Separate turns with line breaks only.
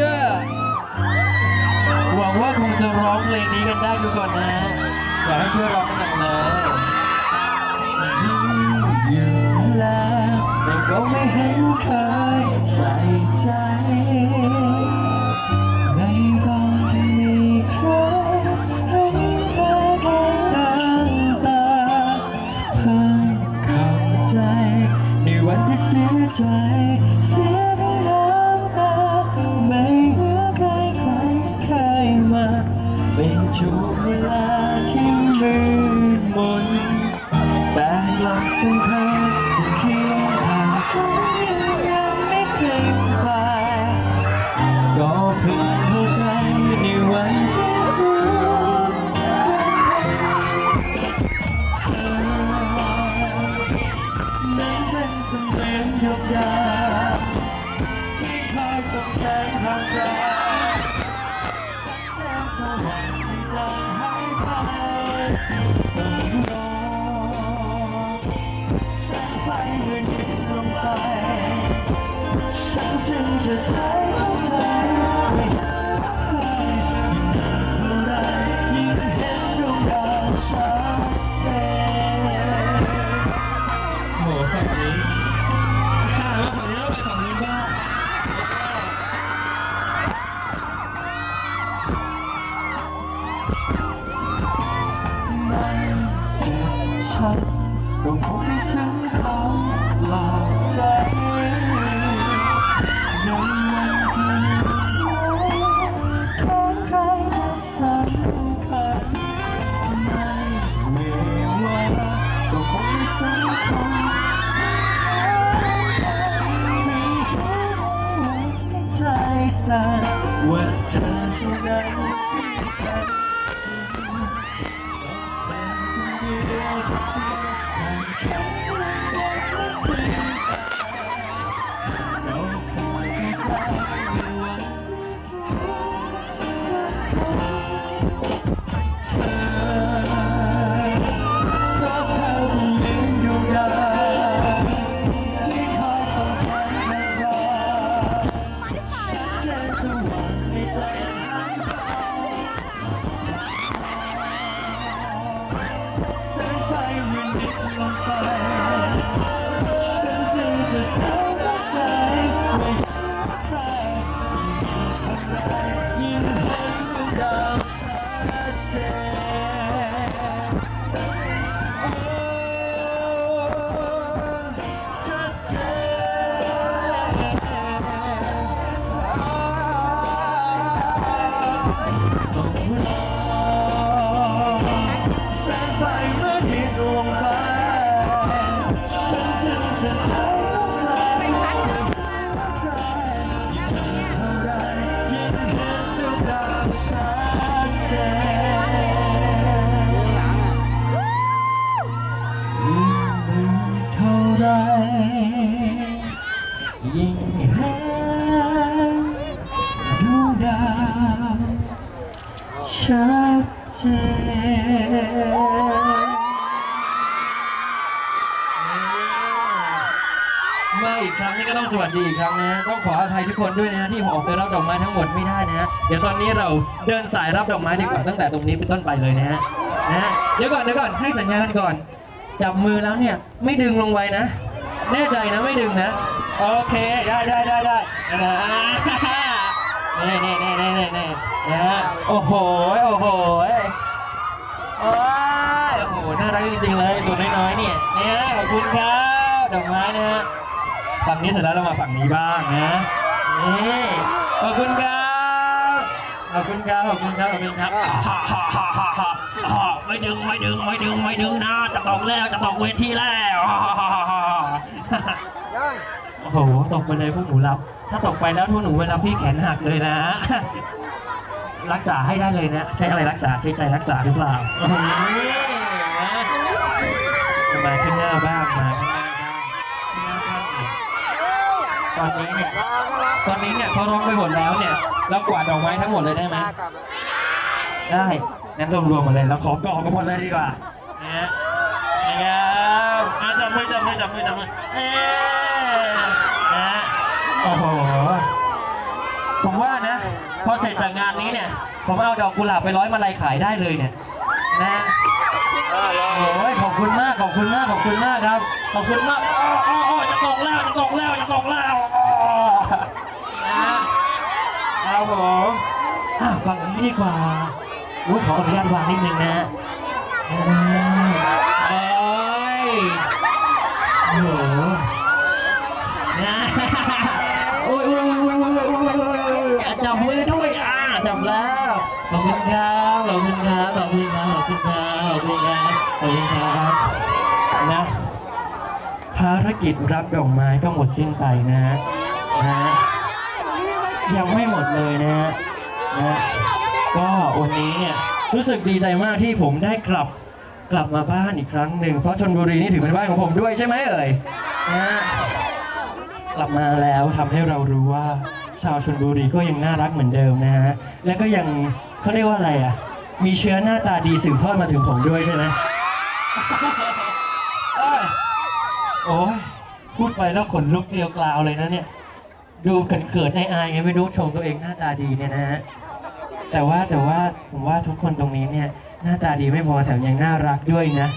yeah หวังว่าคงจะร้องเพลงนี้กันได้ทุกคนนะอยากให้ช่วยร้องกันหน่อยเลยอยู่แล้วแต่ก็ไม่เห็นเคยใส่ใจในตอนที่มีใครให้เธอได้ตั้งตาเพิ่งเข้าใจในวันที่เสียใจ เป็นเธอที่เคียงข้างฉันยังไม่ถึงปก็เพิ่งเข้าใจในวันที่เธอนั้นเป็นเสมือนยดยาที่คอยส่องแสงทางกา ช้ำก็คงไม่ซึ้งคำปลอบใจใน วันที่ของใครจะสำคัญไม่เววาก็คงไม่สำคัญไม่เห็น แไร ยิ่งเห็นดวงดาวชัดเจนมาอีกครั้งนี่ก็ต้องสวัสดีอีกครั้งนะต้องขออภัยทุกคนด้วยนะที่ผมออกไปรับดอกไม้ทั้งหมดไม่ได้นะเดี๋ยวตอนนี้เราเดินสายรับดอกไม้ดีกว่าตั้งแต่ตรงนี้เป็นต้นไปเลยนะฮะนะเดี๋ยวก่อนเดี๋ยวก่อนให้สัญญาณก่อน จับมือแล้วเนี่ย ไม่ดึงลงไปนะ แน่ใจนะไม่ดึงนะ โอเค ได้ได้ได้ได้นะเน่เน่เน่เน่เน่เน่นะฮะโอ้โห โอ้โหโอ้ยโอ้โห น่ารักจริงๆเลย ตัวน้อยๆเนี่ยเนี่ยขอบคุณครับดอกไม้นะฮะฝั่งนี้เสร็จแล้วเรามาฝั่งนี้บ้างนะ นี่ ขอบคุณครับ ขอบคุณครับขอบคุณครับขอบคุณครับอ่าฮ่าฮ่าฮ่าฮ่าฮ่าฮ่าไม่ดึงไม่ดึงไม่ดึงไม่ดึงนะจะตกแล้วจะตกเวทีแล้วอ่าฮ่าฮ่าฮ่าฮ่าโอ้โหตกไปเลยพวกหนูรับ ถ้าตกไปแล้วพวกหนูไปรับที่แขนหักเลยนะ รักษาให้ได้เลยนะ ใช้อะไรรักษาใช้ใจรักษาหรือเปล่ามาขึ้นหน้าบ้างมาขึ้นหน้า ตอนนี้เนี่ยตอนนี้เนี่ยเขาร้องไปหมดแล้วเนี่ยเรากวาดดอกไม้ทั้งหมดเลยได้ไหมได้งั้นรวมๆหมดเลยเราขอกองกันหมดเลยดีกว่านะฮะนะครับอะจับมือจับมือจับมือจับมือเอ๊ะนะฮะโอ้โหผมว่านะพอเสร็จจากงานนี้เนี่ย ผมเอาดอกกุหลาบไปร้อยมาลัยขายได้เลยเนี่ยนะโอ้ยขอบคุณมากขอบคุณมากขอบคุณมากครับขอบคุณมากอ้ออ้ออ้อจะตกแล้วจะตกแล้วจะตกแล้ว ดีกว่าอุ้ยขออนุญาตวางนิดนึงนะเอ้ยโอ้โหนะโอ้ยโอ้ยโอ้ยโอ้ยโอ้ยโอ้ยโอ้ยจับมือด้วยอ่าจับแล้วขอบคุณครับขอบคุณครับขอบคุณครับขอบคุณครับขอบคุณครับขอบคุณครับนะภารกิจรับดอกไม้ก็หมดสิ้นไปนะฮะยังไม่หมดเลยนะฮะนะ ก็วันนี้เนี่ยรู้สึกดีใจมากที่ผมได้กลับกลับมาบ้านอีกครั้งหนึ่งเพราะชนบุรีนี่ถือเป็นบ้านของผมด้วยใช่ไหมเอ่ยนะฮะกลับมาแล้วทำให้เรารู้ว่าชาวชนบุรีก็ยังน่ารักเหมือนเดิมนะฮะและก็ยังเขาเรียกว่าอะไรอะมีเชื้อหน้าตาดีสืบทอดมาถึงผมด้วยใช่ไหมเอ้ยโอ้ยพูดไปแล้วขนลุกเกลียวกราวเลยนะเนี่ย ดูเขินๆอายๆไงไม่รู้ชมตัวเองหน้าตาดีเนี่ยนะฮะ แต่ว่าแต่ว่าผมว่าทุกคนตรงนี้เนี่ยหน้าตาดีไม่พอแถมยังน่ารักด้วยนะ